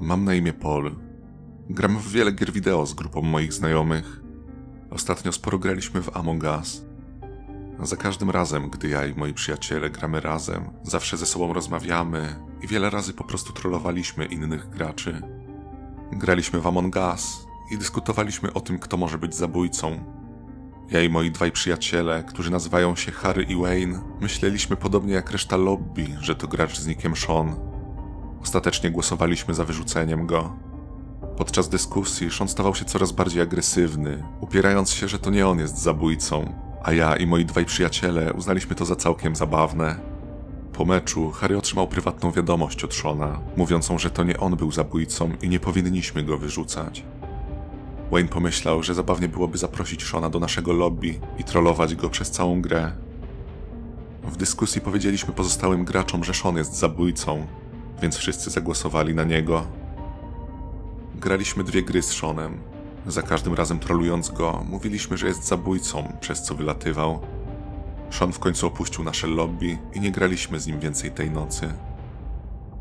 Mam na imię Paul. Gram w wiele gier wideo z grupą moich znajomych. Ostatnio sporo graliśmy w Among Us. Za każdym razem, gdy ja i moi przyjaciele gramy razem, zawsze ze sobą rozmawiamy i wiele razy po prostu trollowaliśmy innych graczy. Graliśmy w Among Us i dyskutowaliśmy o tym, kto może być zabójcą. Ja i moi dwaj przyjaciele, którzy nazywają się Harry i Wayne, myśleliśmy podobnie jak reszta lobby, że to gracz z nickiem Sean. Ostatecznie głosowaliśmy za wyrzuceniem go. Podczas dyskusji Sean stawał się coraz bardziej agresywny, upierając się, że to nie on jest zabójcą, a ja i moi dwaj przyjaciele uznaliśmy to za całkiem zabawne. Po meczu Harry otrzymał prywatną wiadomość od Shona, mówiącą, że to nie on był zabójcą i nie powinniśmy go wyrzucać. Wayne pomyślał, że zabawnie byłoby zaprosić Shona do naszego lobby i trollować go przez całą grę. W dyskusji powiedzieliśmy pozostałym graczom, że Sean jest zabójcą, więc wszyscy zagłosowali na niego. Graliśmy dwie gry z Seanem. Za każdym razem trolując go, mówiliśmy, że jest zabójcą, przez co wylatywał. Sean w końcu opuścił nasze lobby i nie graliśmy z nim więcej tej nocy.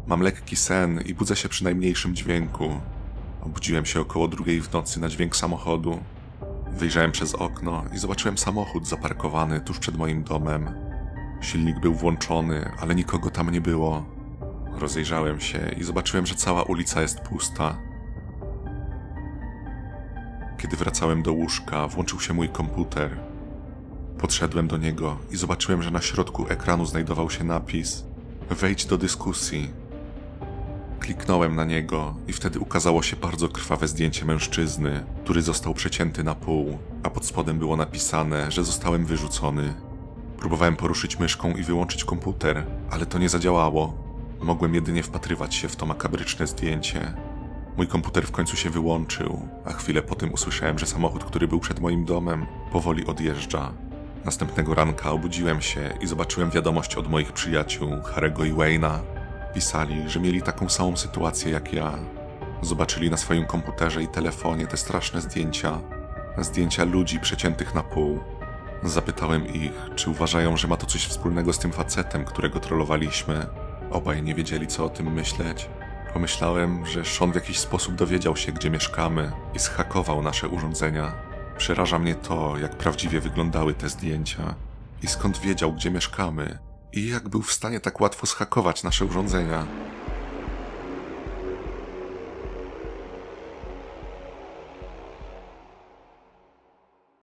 Mam lekki sen i budzę się przy najmniejszym dźwięku. Obudziłem się około drugiej w nocy na dźwięk samochodu. Wyjrzałem przez okno i zobaczyłem samochód zaparkowany tuż przed moim domem. Silnik był włączony, ale nikogo tam nie było. Rozejrzałem się i zobaczyłem, że cała ulica jest pusta. Kiedy wracałem do łóżka, włączył się mój komputer. Podszedłem do niego i zobaczyłem, że na środku ekranu znajdował się napis: Wejdź do dyskusji. Kliknąłem na niego i wtedy ukazało się bardzo krwawe zdjęcie mężczyzny, który został przecięty na pół, a pod spodem było napisane, że zostałem wyrzucony. Próbowałem poruszyć myszką i wyłączyć komputer, ale to nie zadziałało. Mogłem jedynie wpatrywać się w to makabryczne zdjęcie. Mój komputer w końcu się wyłączył, a chwilę potem usłyszałem, że samochód, który był przed moim domem, powoli odjeżdża. Następnego ranka obudziłem się i zobaczyłem wiadomość od moich przyjaciół, Harego i Wayna. Pisali, że mieli taką samą sytuację jak ja. Zobaczyli na swoim komputerze i telefonie te straszne zdjęcia. Zdjęcia ludzi przeciętych na pół. Zapytałem ich, czy uważają, że ma to coś wspólnego z tym facetem, którego trollowaliśmy. Obaj nie wiedzieli, co o tym myśleć. Pomyślałem, że Sean w jakiś sposób dowiedział się, gdzie mieszkamy i zhakował nasze urządzenia. Przeraża mnie to, jak prawdziwie wyglądały te zdjęcia i skąd wiedział, gdzie mieszkamy i jak był w stanie tak łatwo zhakować nasze urządzenia.